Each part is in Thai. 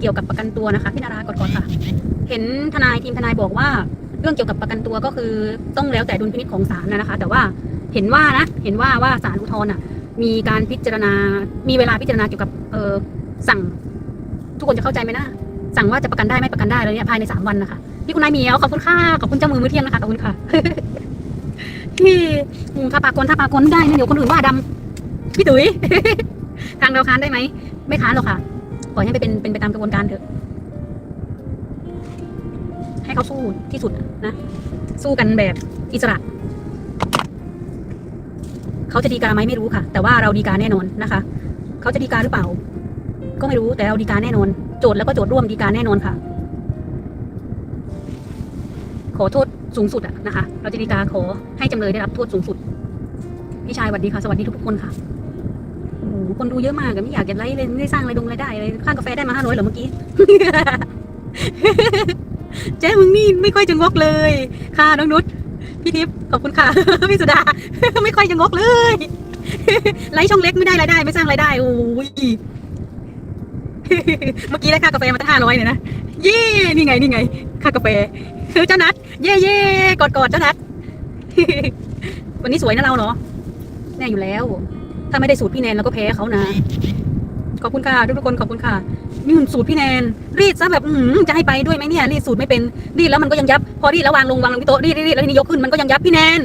เกี่ยวกับประกันตัวนะคะพี่นารากดก่อนค่ะ เห็นทนายทีมทนายบอกว่า เรื่องเกี่ยวกับประกันตัวก็คือต้องแล้วแต่ดุลพินิจของศาลนะคะ แต่ว่าเห็นว่านะเห็นว่าว่าศาลอุทธรณ์อะมีการพิจารณา มีเวลาพิจารณาเกี่ยวกับเออสั่ง ทุกคนจะเข้าใจไหมนะสั่งว่าจะประกันได้ไม่ประกันได้เลยเนี่ยภายในสามวันนะคะพี่คุณนายเหมียวขอบคุณค่ะขอบคุณเจ้ามือมือเที่ยงนะคะขอบคุณค่ะพี่ถ้าปากคนถ้าปากคนได้นะเดี๋ยวคนอื่นว่าดำพี่ตุ๋ยทางเราค้านได้ไหม ไม่ค้านหรอกค่ะ ปล่อยให้ไปเป็นเป็นไปตามกระบวนการเถอะ ให้เขาสู้ที่สุดนะ สู้กันแบบอิสระ เขาจะดีกาไหมไม่รู้ค่ะ แต่ว่าเราดีกาแน่นอนนะคะ เขาจะดีกาหรือเปล่า ก็ไม่รู้แต่เราดีกาแน่นอน โจทย์แล้วก็โจทย์ร่วมดีกาแน่นอนค่ะ ขอโทษสูงสุดอะนะคะ เราจะดีกาขอให้จำเลยได้รับโทษสูงสุด พี่ชายสวัสดีค่ะ สวัสดีทุกๆคนค่ะ คนดูเยอะมากอะไม่อยากจะไล่เลยไม่ได้สร้างอะไรดงรายได้เลยค่ากาแฟได้มาห้าร้อยเหรอเมื่อกี้ เจ๊มึงนี่ไม่ค่อยจะงกเลย ค่ะน้องนุชพี่ทิพย์ขอบคุณค่ะพี่สุดา ไม่ค่อยจะงกเลยไลฟ์ช่องเล็กไม่ได้รายได้ ไม่สร้างรายได้โอ้ยเมื่อกี้ได้ค่ากาแฟมาตั้งห้าร้อยเนี่ยนะเย่นี่ไงนี่ไงค่ากาแฟคือเจ้านัดเย่เย่กอดกอดเจ้านัดวันนี้สวยนะเราเนาะแน่อยู่แล้ว ถ้าไม่ได้สูตรพี่แนนเราก็แพ้เขานะ ขอบคุณค่ะทุกๆคนขอบคุณค่ะนี่มันสูตรพี่แนน รีดซะแบบอื้อหือจะให้ไปด้วยไหมเนี่ยรีดสูตรไม่เป็นรีดแล้วมันก็ยังยับ พอรีดแล้ววางลงวางลงที่โต๊ะรีดรีดรีดแล้วทีนี้ยกขึ้นมันก็ยังยับพี่แนน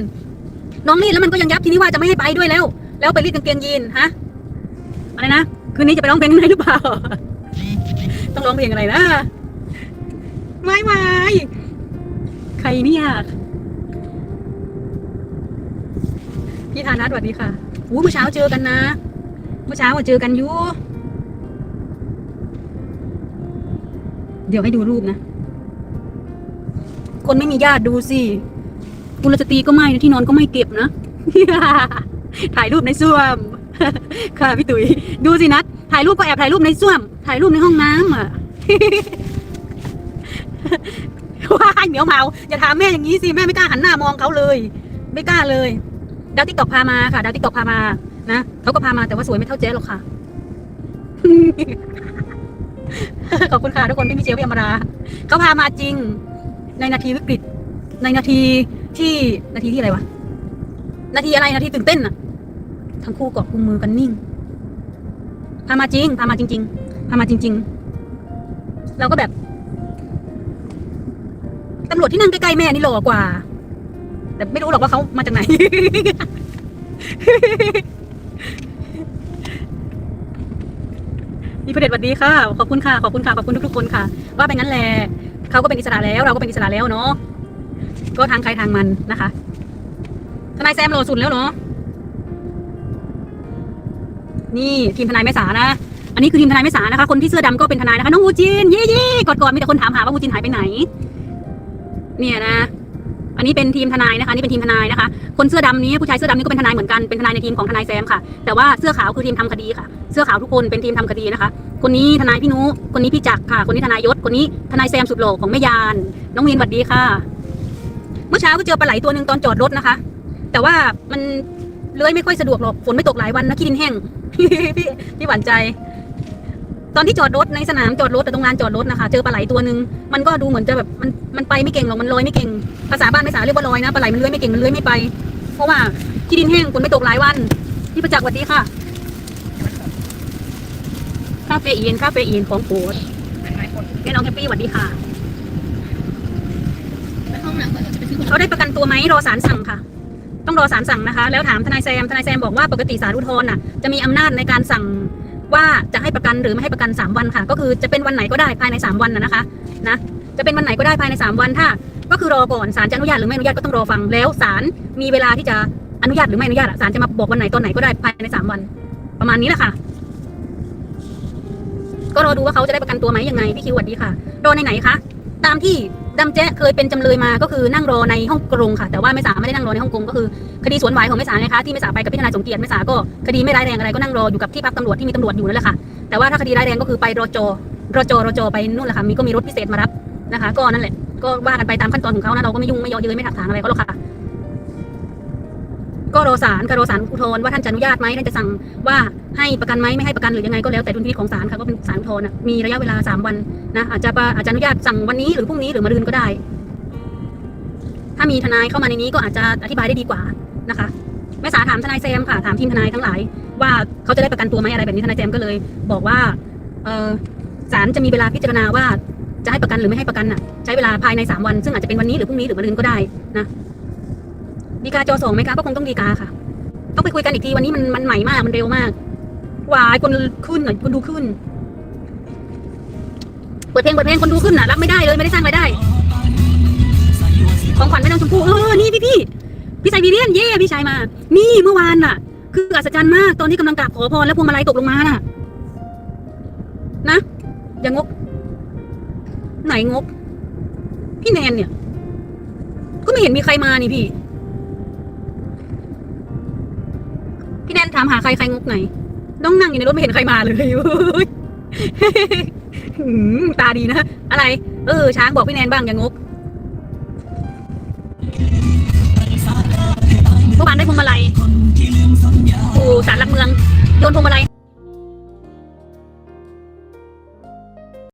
น้องรีดแล้วมันก็ยังยับทีนี้ว่าจะไม่ให้ไปด้วยแล้ว แล้วไปรีดกางเกงยีนฮะอะไรนะคืนนี้จะไปร้องเพลงไหนหรือเปล่า ต้องร้องเพลงอะไรนะไม่ไม่ใครเนี่ยพี่ธานัทสวัสดีค่ะ อู้เมื่อเช้าเจอกันนะ เมื่อเช้าอะเจอกันอยู่ เดี๋ยวให้ดูรูปนะ คนไม่มีญาติดูสิกุลสตรีก็ไม่นะที่นอนก็ไม่เก็บนะ ถ่ายรูปในส้วม ค่ะพี่ตุ๋ย ดูสินะถ่ายรูปก็แอบถ่ายรูปในส้วม ถ่ายรูปในห้องน้ำอะว้ายเหมียวเมาอย่าถามแม่อย่างนี้สิ แม่ไม่กล้าหันหน้ามองเขาเลย ไม่กล้าเลย ดาวติ๊กตอกพามาค่ะ ดาวติ๊กตอกพามา นะเขาก็พามาแต่ว่าสวยไม่เท่าเจ๊หรอกค่ะ ขอบคุณค่ะทุกคนพี่มิเชลพี่อมราเขาพามาจริง ในนาทีวิกฤต ในนาทีที่นาทีที่อะไรวะ นาทีอะไรนาทีตื่นเต้นอะทั้งคู่เกาะกุมมือกันนิ่ง พามาจริง พามาจริง ๆ พามาจริง ๆ เราก็แบบตำรวจที่นั่งใกล้ๆแม่นี่หล่อกว่า แต่ไม่รู้หรอกว่าเขามาจากไหนพี่ประเด็สวัสดีค่ะ ขอบคุณค่ะ ขอบคุณค่ะ ขอบคุณทุกๆคนค่ะ ว่าไปงั้นแหละเขาก็เป็นอิสระแล้ว เราก็เป็นอิสระแล้วเนาะ ก็ทางใครทางมันนะคะ ทนายแซมโหลสุดแล้วเนาะ นี่ทีมทนายแม่สานะ อันนี้คือทีมทนายแม่สานะคะ คนที่เสื้อดำก็เป็นทนายนะคะ น้องอูจิน เย่เย่กอดกอดมีแต่คนถามหาว่าอูจินหายไปไหน เนี่ยนะ อันนี้เป็นทีมทนายนะคะนี่เป็นทีมทนายนะคะ คนเสื้อดำนี้ผู้ชายเสื้อดำนี่ก็เป็นทนายเหมือนกันเป็นทนายในทีมของทนายแซมค่ะ แต่ว่าเสื้อขาวคือทีมทำคดีค่ะ เสื้อขาวทุกคนเป็นทีมทำคดีนะคะ คนนี้ทนายพี่นุคนนี้พี่จักรค่ะ คนนี้ทนายยศคนนี้ทนายแซมสุดหล่อของแม่ยาน น้องมีนสวัสดีค่ะ เมื่อเช้าก็เจอปลาไหลตัวหนึ่งตอนจอดรถนะคะ แต่ว่ามันเลื้อยไม่ค่อยสะดวกหรอกฝนไม่ตกหลายวันนะขี้ดินแห้งพี่พี่หวานใจ ตอนที่จอดรถในสนามจอดรถแต่ตรงลานจอดรถนะคะ เจอปลาไหลตัวหนึ่งมันก็ดูเหมือนจะแบบมันมันไปไม่เก่งหรอกมันลอยไม่เก่ง ภาษาบ้านไม่สาเรียกว่าลอยนะปลาไหลมันเลื้อยไม่เก่งมันเลื้อยไม่ไป เพราะว่าขี้ดินแห้งฝนไม่ตกหลายวันพี่ประจักษ์สวัสดีค่ะคาเฟอีนคาเฟอีนของโปรดแม่น้องแฮปปี้สวัสดีค่ะเขาได้ประกันตัวไหมรอศาลสั่งค่ะ ต้องรอศาลสั่งนะคะ แล้วถามทนายแซมทนายแซมบอกว่าปกติศาลอุทธรณ์น่ะจะมีอำนาจในการสั่ง ว่าจะให้ประกันหรือไม่ให้ประกัน 3 วันค่ะ ก็คือจะเป็นวันไหนก็ได้ภายใน 3 วันนะนะคะนะจะเป็นวันไหนก็ได้ภายใน 3 วันถ้า ก็คือรอก่อนศาลจะอนุญาตหรือไม่อนุญาตก็ต้องรอฟังแล้วศาลมีเวลาที่จะอนุญาตหรือไม่อนุญาตศาลจะมาบอกวันไหนตอนไหนก็ได้ภายใน 3 วัน ประมาณนี้แหละค่ะก็รอดูว่าเขาจะได้ประกันตัวไหมยังไงพี่คิวสวัสดีค่ะรอในไหนคะตามที่ ดำแจ๊เคยเป็นจำเลยมาก็คือนั่งรอในห้องกรงค่ะ แต่ว่าไม่สาไม่ได้นั่งรอในห้องกรงก็คือคดีสวนหวายของไม่สาไงคะที่ไม่สาไปกับพี่ทนาสมเกียรติไม่สาก็คดีไม่ร้ายแรงอะไรก็นั่งรออยู่กับที่พักตำรวจที่มีตำรวจอยู่นั่นแหละค่ะ แต่ว่าถ้าคดีร้ายแรงก็คือไปรอจอรอจอรอจอไปนู่นแหละค่ะมีก็มีรถพิเศษมารับนะคะ ก็นั่นแหละก็ว่ากันไปตามขั้นตอนของเขานะเราก็ไม่ยุ่งไม่ยอเย้ยไม่ถักถางอะไรก็หรอกค่ะ ก็รอศาลค่ะรอศาลอุทธรณ์ว่าท่านจะอนุญาตไหมท่านจะสั่งว่าให้ประกันไหมไม่ให้ประกันหรือยังไงก็แล้วแต่ดุลพินิจของศาลค่ะก็เป็นศาลอุทธรณ์อะมีระยะเวลาสามวันนะอาจจะปะอาจจะอนุญาตสั่งวันนี้หรือพรุ่งนี้หรือมะรืนก็ได้ ถ้ามีทนายเข้ามาในนี้ก็อาจจะอธิบายได้ดีกว่านะคะแม่สาถามทนายแซมค่ะถามทีมทนายทั้งหลาย ว่าเขาจะได้ประกันตัวไหมอะไรแบบนี้ทนายแซมก็เลย บอกว่าศาลจะมีเวลาพิจารณาว่าจะให้ประกันหรือไม่ให้ประกันน่ะใช้เวลาภายในสามวัน ซึ่งอาจจะเป็นวันนี้หรือพรุ่งนี้หรือมะรืนก็ได้นะ ดีกาจอสองไหมคะก็คงต้องดีกาค่ะ ต้องไปคุยกันอีกทีวันนี้มันมันใหม่มากมันเร็วมากวายคนขึ้นหน่อยคนดูขึ้น เปิดเพลงเปิดเพลงคนดูขึ้นน่ะรับไม่ได้เลยไม่ได้สร้างรายได้ ของขวัญแม่น้องชมพู่เออนี่พี่พี่พี่ชายบีเรียนเย่พี่ชายมา นี่เมื่อวานน่ะ คืออัศจรรย์มากตอนที่กำลังกราบขอพรแล้วพวงมาลัยตกลงมาน่ะ นะ อย่างงก ไหนงก พี่แนนเนี่ย ก็ไม่เห็นมีใครมานี่พี่ ถามหาใครใครงกไหนน้องนั่งอยู่ในรถไม่เห็นใครมาเลยตาดีนะ อะไร เออ ช้างบอกพี่แนนบ้างอย่างงกเมื่อวานได้พวงมาลัยปู่สารหลักเมือง โยนพวงมาลัย